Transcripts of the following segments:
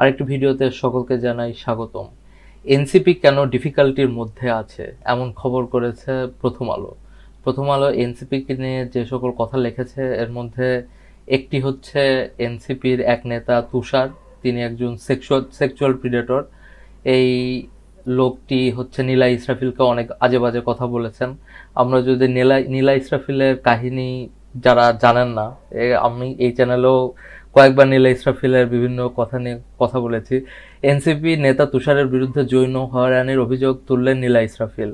আরেকটি ভিডিওতে সকলকে জানাই স্বাগতম। এনসিপি কেন ডিফিকাল্টির মধ্যে আছে এমন খবর করেছে প্রথম আলো। প্রথম আলো এনসিপিকে নিয়ে যে সকল কথা লিখেছে, এর মধ্যে একটি হচ্ছে এনসিপির এক নেতা তুষার, তিনি একজন সেক্সুয়াল সেক্সুয়াল প্রিডেটর এই লোকটি হচ্ছে নীলা ইসরাফিলকে অনেক আজে বাজে কথা বলেছেন। আমরা যদি নীলা নীলা ইসরাফিলের কাহিনী যারা জানেন না আমি এই চ্যানেলেও কয়েকবার নীলা ইসরাফিলের বিভিন্ন কথা নিয়ে কথা বলেছি। এনসিপি নেতা তুষারের বিরুদ্ধে জৈন হয়রানির অভিযোগ তুললেন নীলা ইসরাফিল।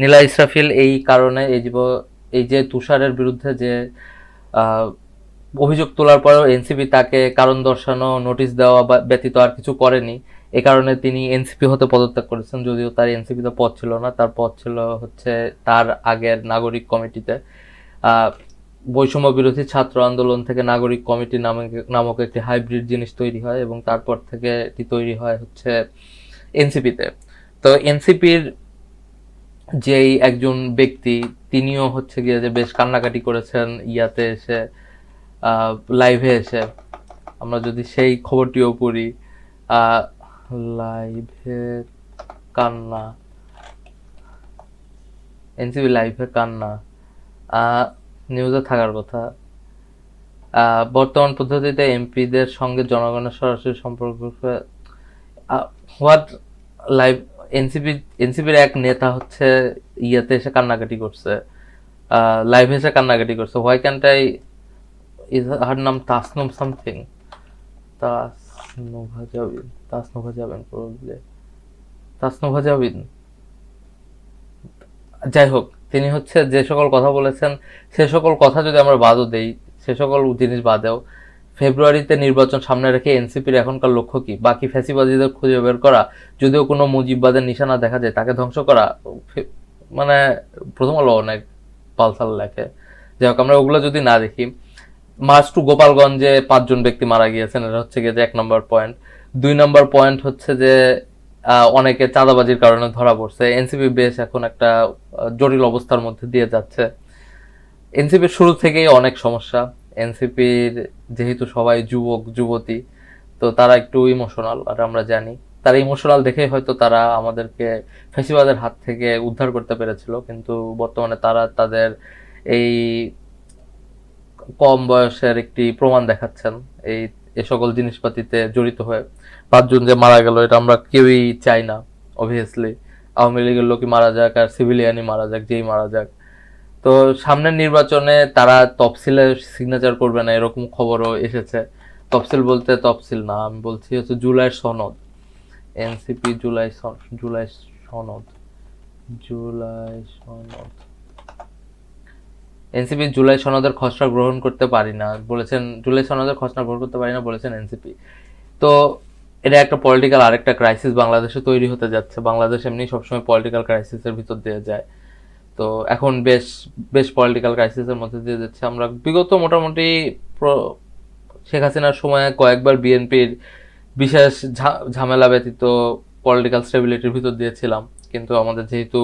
নীলা ইসরাফিল এই কারণে এই যে এই যে তুষারের বিরুদ্ধে যে অভিযোগ তোলার পরেও এনসিপি তাকে কারণ দর্শানো, নোটিশ দেওয়া বা ব্যতীত আর কিছু করেনি। এ কারণে তিনি এনসিপি হতে পদত্যাগ করেছেন, যদিও তার এনসিপিতে পদ ছিল না। তার পদ ছিল হচ্ছে তার আগের নাগরিক কমিটিতে। বৈষম্য বিরোধী ছাত্র আন্দোলন থেকে নাগরিক কমিটি নামে নামক একটি হাইব্রিড জিনিস তৈরি হয় এবং তারপর থেকে এটি তৈরি হয় হচ্ছে এনসিপিতে। তো এনসিপির যেই একজন ব্যক্তি, তিনিও হচ্ছে গিয়ে যে বেশ কান্নাকাটি করেছেন ইয়াতে এসে লাইভে এসে। আমরা যদি সেই খবরটিও পড়ি লাইভে কান্না। এনসিবি লাইভে কান্না। নিউজে থাকার কথা। বর্তমান পদ্ধতিতে এমপিদের সঙ্গে জনগণের সরাসরি সম্পর্ক হোয়াট লাইভ এনসিপি এনসিপির এক নেতা হচ্ছে ইয়াতে এসে কান্নাকাটি করছে। লাইভে এসে কান্নাকাটি করছে। Why can't I is her নাম তাসনুম সামথিং তাসনোভা যাবেন প্রবলি তাসনোভা যাই হোক তিনি হচ্ছে যে সকল কথা বলেছেন, সে সকল কথা যদি আমরা বাদও দেই, সে সকল জিনিস বাদেও ফেব্রুয়ারিতে নির্বাচন সামনে রেখে এনসিপির এখনকার লক্ষ্য কি? বাকি ফ্যাসিবাদীদের খুঁজে বের করা, যদিও কোনো মুজিববাদের নিশানা দেখা যায়, তাকে ধ্বংস করা মানে প্রথম আলো অনেক পালসাল লেখে। যাই হোক, আমরা ওগুলো যদি না দেখি, মার্চ টু গোপালগঞ্জে পাঁচজন ব্যক্তি মারা গিয়েছেন, এটা হচ্ছে গিয়ে যে এক নম্বর পয়েন্ট। দুই নম্বর পয়েন্ট হচ্ছে যে অনেকে চাঁদাবাজির কারণে ধরা পড়ছে। এনসিপি বেশ এখন একটা জটিল অবস্থার মধ্যে দিয়ে যাচ্ছে। এনসিপির শুরু থেকেই অনেক সমস্যা। এনসিপির যেহেতু সবাই যুবক, যুবতী, তো তারা একটু ইমোশনাল আর আমরা জানি। তারা ইমোশনাল দেখেই হয়তো তারা আমাদেরকে ফেসিবাদের হাত থেকে উদ্ধার করতে পেরেছিল, কিন্তু বর্তমানে তারা তাদের এই কম বয়সের একটি প্রমাণ দেখাচ্ছেন। এই এ সকল জিনিসপাতিতে জড়িত হয়ে পাঁচজন যে মারা গেল, এটা আমরা কেউই চাই না অবভিয়াসলি আওয়ামী লীগের লোকই মারা যাক আর সিভিলিয়ানই মারা যাক, যেই মারা যাক। তো সামনের নির্বাচনে তারা তফসিলে সিগনেচার করবে না, এরকম খবরও এসেছে। তফসিল বলতে তফসিল না, আমি বলছি হচ্ছে জুলাই সনদ। এনসিপি জুলাই জুলাই সনদ। জুলাই সনদ। এনসিপি জুলাই সনদের খসড়া গ্রহণ করতে পারি না, বলেছেন, জুলাই সনদের খসড়া গ্রহণ করতে পারি না বলেছেন এনসিপি। তো এটা একটা পলিটিক্যাল আরেকটা ক্রাইসিস বাংলাদেশে তৈরি হতে যাচ্ছে। বাংলাদেশ এমনি সবসময় পলিটিক্যাল ক্রাইসিসের ভিতর দিয়ে যায়। তো এখন বেশ বেশ পলিটিক্যাল ক্রাইসিসের মধ্যে দিয়ে যাচ্ছে। আমরা বিগত মোটামুটি শেখ হাসিনার সময় কয়েকবার বিএনপির বিশেষ ঝামেলা ব্যতীত পলিটিক্যাল স্টেবিলিটির ভিতর দিয়েছিলাম। কিন্তু আমাদের যেহেতু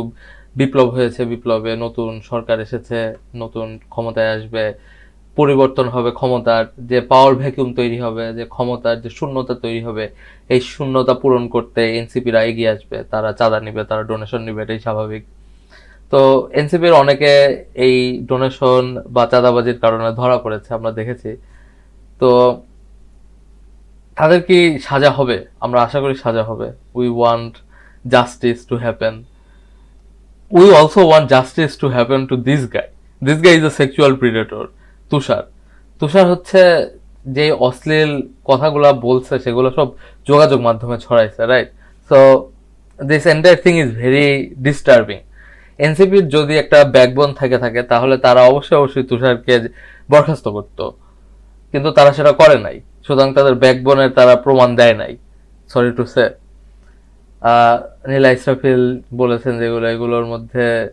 বিপ্লব হয়েছে, বিপ্লবে নতুন সরকার এসেছে, নতুন ক্ষমতায় আসবে, পরিবর্তন হবে ক্ষমতার, যে পাওয়ার ভ্যাকুয়াম তৈরি হবে, যে ক্ষমতার যে শূন্যতা তৈরি হবে, এই শূন্যতা পূরণ করতে এনসিপিরা এগিয়ে আসবে, তারা চাঁদা নিবে, তারা ডোনেশন নিবে, এটাই স্বাভাবিক। তো এনসিপির অনেকে এই ডোনেশন বা চাঁদাবাজির কারণে ধরা পড়েছে, আমরা দেখেছি। তো তাদের কি সাজা হবে? আমরা আশা করি সাজা হবে। We want justice to happen we also want justice to happen to this guy this guy is a sexual predator Tushar. Tushar হচ্ছে যে অশ্লীল কথাগুলো বলছে, সেগুলো সব যোগাযোগ মাধ্যমে ছড়াইছে right so this entire thing is very disturbing এনসিপির যদি একটা ব্যাকবোন থেকে থাকে, তাহলে তারা অবশ্যই অবশ্যই তুষারকে বরখাস্ত করতো। কিন্তু তারা সেটা করে নাই। সুতরাং তাদের ব্যাকবোনের তারা প্রমাণ দেয় নাই। Sorry to say Nila Israfil বলেছেন যেগুলো, এগুলোর মধ্যে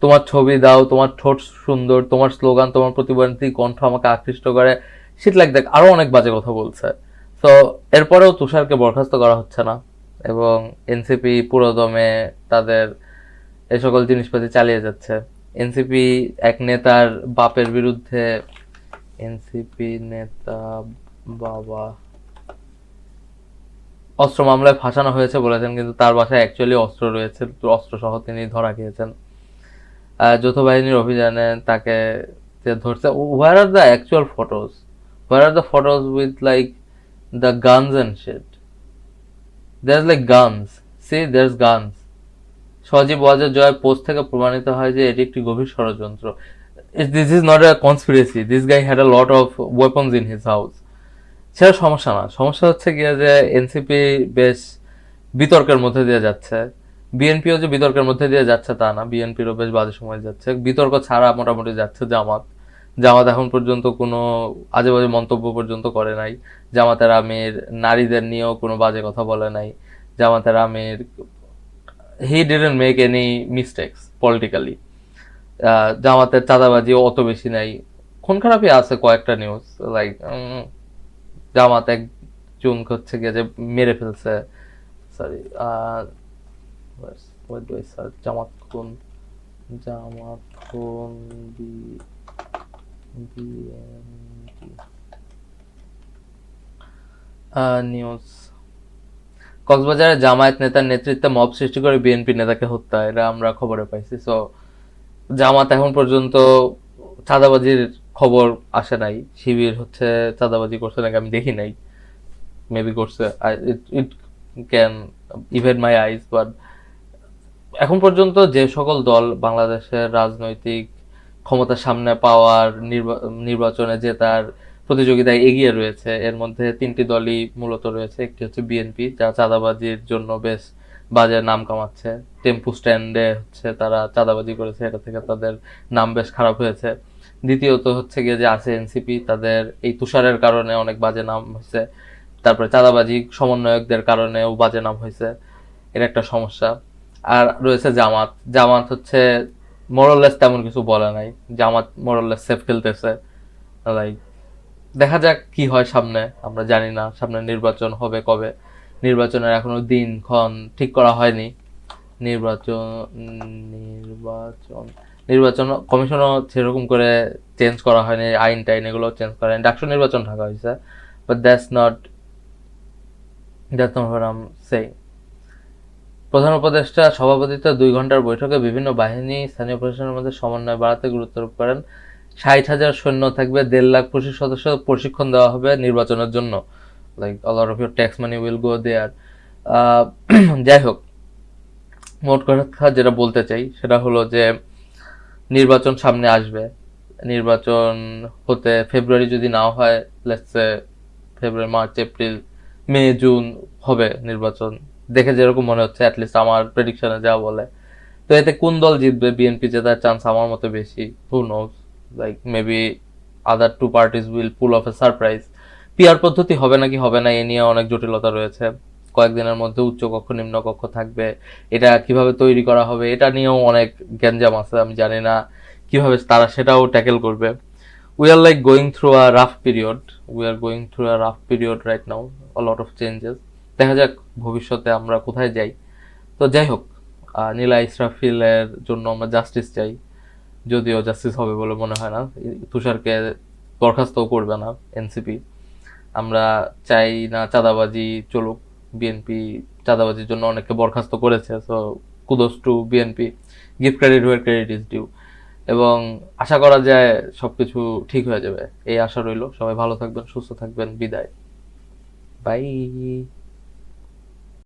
তোমার ছবি দাও, তোমার ঠোঁট সুন্দর, তোমার স্লোগান, তোমার প্রতিবন্ধী কণ্ঠ আমাকে আকৃষ্ট করে। শীত লাগ দেখ আরও অনেক বাজে কথা বলছে। তো এরপরেও তুষারকে বরখাস্ত করা হচ্ছে না। এবং এনসিপি পুরোদমে তাদের এ সকল জিনিসপাতি চালিয়ে যাচ্ছে। এনসিপি এক নেতার বাপের বিরুদ্ধে এনসিপি নেতা বাবা অস্ত্র মামলায় ফাঁসানো হয়েছে বলেছেন কিন্তু তার বাসায় অ্যাকচুয়ালি অস্ত্র রয়েছে তো অস্ত্র সহ তিনি ধরা খেয়েছেন। আহ, যৌথ বাহিনীর অভিযানে তাকে যে ধরছে where are the actual photos where are the photos with like the guns and set there like guns see there guns Sajib ওয়াজের জয় পোস্ট থেকে প্রমাণিত হয় যে এটি একটি গভীর ষড়যন্ত্র। This is not a conspiracy this guy had a lot of weapons in his house সেটা সমস্যা না। সমস্যা হচ্ছে গিয়ে যে এনসিপি বেশ বিতর্কের মধ্যে দিয়ে যাচ্ছে। বিএনপিও যে বিতর্কের মধ্যে দিয়ে যাচ্ছে তা না। বিএনপিরও বেশ বাজে সময় যাচ্ছে। বিতর্ক ছাড়া মোটামুটি যাচ্ছে জামাত। জামাত এখন পর্যন্ত কোনো আজে বাজে মন্তব্য পর্যন্ত করে নাই। জামাতের আমির নারীদের নিয়েও কোনো বাজে কথা বলে নাই। জামাতের আমির he didn't make any mistakes politically জামাতের চাঁদাবাজিও অত বেশি নাই। খুন খারাপই আছে কয়েকটা নিউজ লাইক জামাত একজন হচ্ছে গিয়ে যে মেরে ফেলছে সরি জামাত খুন জামাত বিএনপি। নিউজ কক্সবাজারে জামায়াত নেতার নেতৃত্বে মব সৃষ্টি করে বিএনপি নেতাকে হত্যা, এটা আমরা খবরে পাইছি। সো জামাত এখন পর্যন্ত চাঁদাবাজির খবর আসে নাই। শিবির হচ্ছে চাঁদাবাজি করছে নাকি আমি দেখি নাই। মেবি করছে। It can even my eyes but এখন পর্যন্ত যে সকল দল বাংলাদেশের রাজনৈতিক ক্ষমতার সামনে পাওয়ার নির্বা- নির্বাচনে জেতার প্রতিযোগিতায় এগিয়ে রয়েছে, এর মধ্যে তিনটি দলই মূলত রয়েছে। একটি হচ্ছে বিএনপি যা চাঁদাবাজির জন্য বেশ বাজে নাম কামাচ্ছে। টেম্পু স্ট্যান্ডে হচ্ছে তারা চাঁদাবাজি করেছে। এটা থেকে তাদের নাম বেশ খারাপ হয়েছে। দ্বিতীয়ত হচ্ছে গিয়ে যে আছে এনসিপি, তাদের এই তুষারের কারণে অনেক বাজে নাম হয়েছে। তারপরে চাঁদাবাজি সমন্বয়কদের কারণেও বাজে নাম হয়েছে। এটা একটা সমস্যা। আর রয়েছে জামাত। জামাত হচ্ছে মোরলেস তেমন কিছু বলে নাই। জামাত মোরলেস সেফ খেলতেছে। লাইক দেখা যাক কি হয় সামনে। আমরা জানি না সামনে নির্বাচন হবে কবে। নির্বাচনের এখনও দিন ক্ষণ ঠিক করা হয়নি। নির্বাচন নির্বাচন নির্বাচন কমিশনও সেরকম করে চেঞ্জ করা হয়নি, আইন টাইন এগুলো চেঞ্জ করা হয়নি। ডাকসু নির্বাচন থাকা হয়েছে but that's not that's not saying প্রধান উপদেষ্টা, সভাপতিত্বে দুই ঘণ্টার বৈঠকে বিভিন্ন বাহিনী, স্থানীয় প্রশাসনের মধ্যে সমন্বয় বাড়াতে গুরুত্ব আরোপ করেন। ষাট হাজার সৈন্য থাকবে, দেড় লাখ পঁচিশ সদস্য প্রশিক্ষণ দেওয়া হবে নির্বাচনের জন্য। Like all of your tax money will go there যাই হোক, মোট কথা যেটা বলতে চাই সেটা হলো যে নির্বাচন সামনে আসবে। নির্বাচন হতে ফেব্রুয়ারি যদি নাও হয় let's say February, March, April, May, June হবে নির্বাচন। দেখে যেরকম মনে হচ্ছে অ্যাটলিস্ট আমার প্রেডিকশনে যা বলে। তো এতে কোন দল জিতবে বিএনপি জেতার চান্স আমার মতে বেশি who knows like maybe other two parties will pull off a surprise PR পদ্ধতি হবে নাকি হবে না, এ নিয়ে অনেক জটিলতা রয়েছে। কয়েকদিনের মধ্যে উচ্চ কক্ষ নিম্ন কক্ষ থাকবে। এটা কীভাবে তৈরি করা হবে, এটা নিয়েও অনেক গ্যাঞ্জাম আছে, আমি জানি না কীভাবে তারা সেটাও ট্যাকেল করবে। We are like going through a rough period we are going through a rough period right now a lot of changes দেখা যাক ভবিষ্যতে আমরা কোথায় যাই। তো যাই হোক নীলা ইসরাফিলের জন্য আমরা জাস্টিস চাই। যদিও জাস্টিস হবে বলে মনে হয় না। তুষারকে বরখাস্তও করবে না এনসিপি আমরা চাই না চাঁদাবাজি চলুক। বিএনপি চাঁদাবাজির জন্য অনেককে বরখাস্ত করেছে so kudos to BNP gift credit where credit is due এবং আশা করা যায় সব কিছু ঠিক হয়ে যাবে। এই আশা রইল। সবাই ভালো থাকবেন, সুস্থ থাকবেন। বিদায়। বাই